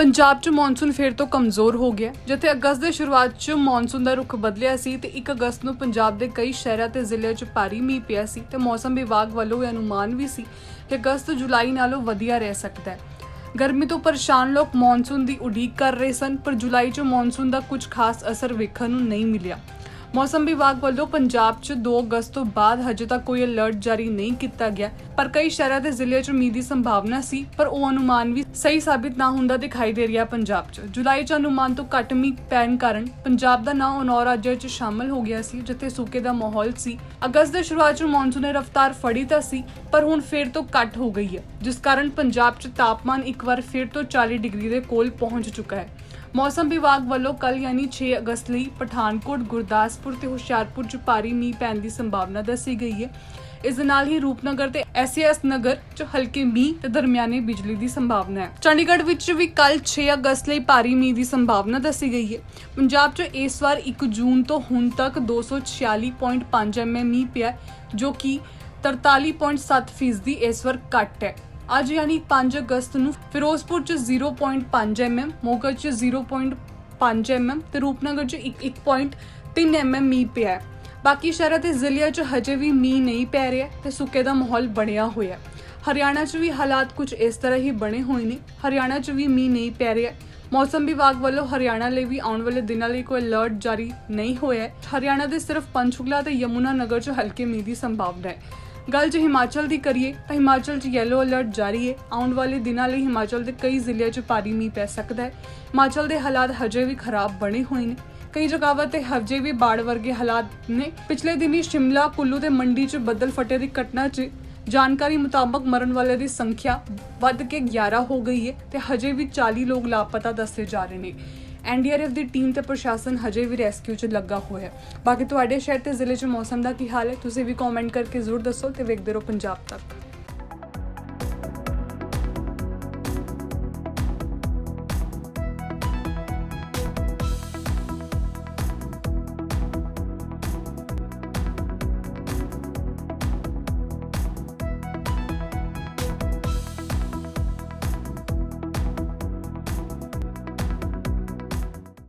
ਪੰਜਾਬ 'ਚ ਮੌਨਸੂਨ ਫੇਰ ਤੋਂ ਕਮਜ਼ੋਰ ਹੋ ਗਿਆ ਜਿੱਥੇ ਅਗਸਤ ਦੇ ਸ਼ੁਰੂਆਤ 'ਚ ਮੌਨਸੂਨ ਦਾ ਰੁਖ ਬਦਲਿਆ ਸੀ ਤੇ 1 ਅਗਸਤ ਨੂੰ ਪੰਜਾਬ ਦੇ ਕਈ ਸ਼ਹਿਰਾਂ ਤੇ ਜ਼ਿਲ੍ਹਿਆਂ 'ਚ ਭਾਰੀ ਮੀਂਹ ਪਿਆ ਸੀ ਤੇ ਮੌਸਮ ਵਿਭਾਗ ਵੱਲੋਂ ਇਹ ਅਨੁਮਾਨ ਵੀ ਸੀ ਕਿ ਅਗਸਤ ਜੁਲਾਈ ਨਾਲੋਂ ਵਧੀਆ ਰਹਿ ਸਕਦਾ ਹੈ। ਗਰਮੀ ਤੋਂ ਪਰੇਸ਼ਾਨ ਲੋਕ ਮੌਨਸੂਨ ਦੀ ਉਡੀਕ ਕਰ ਰਹੇ ਸਨ, ਪਰ ਜੁਲਾਈ 'ਚ ਮੌਨਸੂਨ ਦਾ ਕੁਝ ਖਾਸ ਅਸਰ ਵੇਖਣ ਨੂੰ ਨਹੀਂ ਮਿਲਿਆ। ਮੌਸਮ ਵਿਭਾਗ ਵੱਲੋਂ ਪੰਜਾਬ 'ਚ 2 ਅਗਸਤ ਤੋਂ ਬਾਅਦ ਹਜੇ ਤੱਕ ਕੋਈ ਅਲਰਟ ਜਾਰੀ ਨਹੀਂ ਕੀਤਾ ਗਿਆ। ਪਰ ਕਈ ਸ਼ਹਿਰਾਂ ਤੇ ਜ਼ਿਲ੍ਹਿਆਂ 'ਚ ਮੀਂਹ ਦੀ ਸੰਭਾਵਨਾ ਸੀ, ਪਰ ਉਹ ਅਨੁਮਾਨ ਵੀ ਸਹੀ ਸਾਬਿਤ ਨਾ ਹੁੰਦਾ ਦਿਖਾਈ ਦੇ ਰਿਹਾ ਪੰਜਾਬ 'ਚ। ਜੁਲਾਈ 'ਚ ਅਨੁਮਾਨ ਤੋਂ ਘੱਟ ਮੀਂਹ ਪੈਣ ਕਾਰਨ ਪੰਜਾਬ ਦਾ ਨਾਂ ਨੌ ਰਾਜਾਂ 'ਚ ਸ਼ਾਮਲ ਹੋ ਗਿਆ ਸੀ, ਜਿੱਥੇ ਸੂਕੇ ਦਾ ਮਾਹੌਲ ਸੀ। ਅਗਸਤ ਦੇ ਸ਼ੁਰੂਆਤ 'ਚ ਮੌਨਸੂਨ ਨੇ ਰਫ਼ਤਾਰ ਫੜੀ ਤਾਂ ਸੀ, ਪਰ ਹੁਣ ਫੇਰ ਤੋਂ ਘੱਟ ਹੋ ਗਈ ਹੈ, ਜਿਸ ਕਾਰਨ ਪੰਜਾਬ 'ਚ ਤਾਪਮਾਨ ਇੱਕ ਵਾਰ ਫੇਰ ਤੋਂ 40 ਡਿਗਰੀ ਦੇ ਕੋਲ ਪਹੁੰਚ ਚੁੱਕਾ ਹੈ। ਮੌਸਮ ਵਿਭਾਗ ਵੱਲੋਂ ਕੱਲ ਯਾਨੀ 6 ਅਗਸਤ ਲਈ ਪਠਾਨਕੋਟ, ਗੁਰਦਾਸਪੁਰ ਤੇ ਹੁਸ਼ਿਆਰਪੁਰ 'ਚ ਭਾਰੀ ਮੀਂਹ ਪੈਣ ਦੀ ਸੰਭਾਵਨਾ ਦੱਸੀ ਗਈ ਹੈ। ਇਸ ਦੇ ਨਾਲ ਹੀ ਰੂਪਨਗਰ ਤੇ ਐਸਐਸ ਨਗਰ 'ਚ ਹਲਕੇ ਮੀਂਹ ਤੇ ਦਰਮਿਆਨੇ ਬਿਜਲੀ ਦੀ ਸੰਭਾਵਨਾ ਹੈ। ਚੰਡੀਗੜ੍ਹ ਵਿੱਚ ਵੀ ਕੱਲ 6 ਅਗਸਤ ਲਈ ਭਾਰੀ ਮੀਂਹ ਦੀ ਸੰਭਾਵਨਾ ਦੱਸੀ ਗਈ ਹੈ। ਪੰਜਾਬ 'ਚ ਇਸ ਵਾਰ 1 ਜੂਨ ਤੋਂ ਹੁਣ ਤੱਕ 246.5 ਐਮਐਮ ਮੀਂਹ ਪਿਆ ਜੋ ਕਿ 43.7% ਫੀਸਦੀ ਇਸ ਵਾਰ ਘੱਟ ਹੈ। ਅੱਜ ਯਾਨੀ 5 ਅਗਸਤ ਨੂੰ ਫਿਰੋਜ਼ਪੁਰ ਚ 0.5 mm ਮੋਗਾ ਚ 0.5 mm ਤੇ ਰੂਪਨਗਰ ਚ 1.3 mm ਮੀਂਹ ਪਿਆ ਹੈ। ਬਾਕੀ ਸ਼ਹਿਰਾਂ ਤੇ ਜ਼ਿਲ੍ਹਿਆਂ ਚ ਹਜੇ ਵੀ ਮੀਂਹ ਨਹੀਂ ਪੈ ਰਿਹਾ ਤੇ ਸੁੱਕੇ ਦਾ ਮਾਹੌਲ ਬਣਿਆ ਹੋਇਆ ਹਰਿਆਣਾ ਚ ਵੀ ਹਾਲਾਤ ਕੁਝ ਇਸ ਤਰ੍ਹਾਂ ਹੀ ਬਣੇ ਹੋਏ ਨੇ। ਹਰਿਆਣਾ ਚ ਵੀ ਮੀਂਹ ਨਹੀਂ ਪੈ ਰਿਹਾ ਮੌਸਮ ਵਿਭਾਗ ਵੱਲੋਂ ਹਰਿਆਣਾ ਲਈ ਵੀ ਆਉਣ ਵਾਲੇ ਦਿਨਾਂ ਲਈ ਕੋਈ ਅਲਰਟ ਜਾਰੀ ਨਹੀਂ ਹੋਇਆ ਹੈ। ਹਰਿਆਣਾ ਦੇ ਸਿਰਫ ਪੰਚਕੂਲਾ ਤੇ ਯਮੁਨਾ ਨਗਰ ਚ ਹਲਕੇ ਮੀਂਹ ਦੀ ਸੰਭਾਵਨਾ ਹੈ। ਗੱਲ ਜੇ ਹਿਮਾਚਲ ਦੀ ਕਰੀਏ, ਤਾਂ ਹਿਮਾਚਲ 'ਚ ਯੈਲੋ ਅਲਰਟ ਜਾਰੀ ਹੈ ਆਉਣ ਵਾਲੇ ਦਿਨਾਂ ਲਈ ਹਿਮਾਚਲ ਦੇ ਕਈ ਜ਼ਿਲ੍ਹਿਆਂ 'ਚ ਭਾਰੀ ਮੀਂਹ ਪੈ ਸਕਦਾ ਹੈ। ਹਿਮਾਚਲ ਦੇ ਹਾਲਾਤ ਹਜੇ ਵੀ ਖਰਾਬ ਬਣੇ ਹੋਏ ਨੇ। ਕਈ ਜਗ੍ਹਾਵਾਂ ਤੇ ਹਜੇ ਵੀ ਬਾੜ ਵਰਗੇ ਹਾਲਾਤ ਨੇ। ਪਿਛਲੇ ਦਿਨੀ ਸ਼ਿਮਲਾ, ਕੁੱਲੂ ਤੇ ਮੰਡੀ 'ਚ ਬੱਦਲ ਫਟੇ ਦੀ ਘਟਨਾ 'ਚ ਜਾਣਕਾਰੀ ਮੁਤਾਬਕ ਮਰਨ ਵਾਲੇ ਦੀ ਸੰਖਿਆ ਵੱਧ ਕੇ 11 ਹੋ ਗਈ ਹੈ ਤੇ ਹਜੇ ਵੀ 40 ਲੋਕ ਲਾਪਤਾ ਦੱਸੇ ਜਾ ਰਹੇ ਨੇ। ਐਨਡੀਆਰਐਫ ਦੀ ਟੀਮ ਤੇ ਪ੍ਰਸ਼ਾਸਨ ਹਜੇ ਵੀ ਰੈਸਕਿਊ 'ਚ ਲੱਗਾ ਹੋਇਆ ਹੈ। ਬਾਕੀ ਤੁਹਾਡੇ ਸ਼ਹਿਰ ਤੇ ਜ਼ਿਲ੍ਹੇ 'ਚ ਮੌਸਮ ਦਾ ਕੀ ਹਾਲ ਹੈ? ਤੁਸੀਂ ਵੀ ਕਮੈਂਟ ਕਰਕੇ ਜ਼ਰੂਰ ਦੱਸੋ ਤੇ ਵੇਖਦੇ ਰਹੋ ਪੰਜਾਬ ਤੱਕ।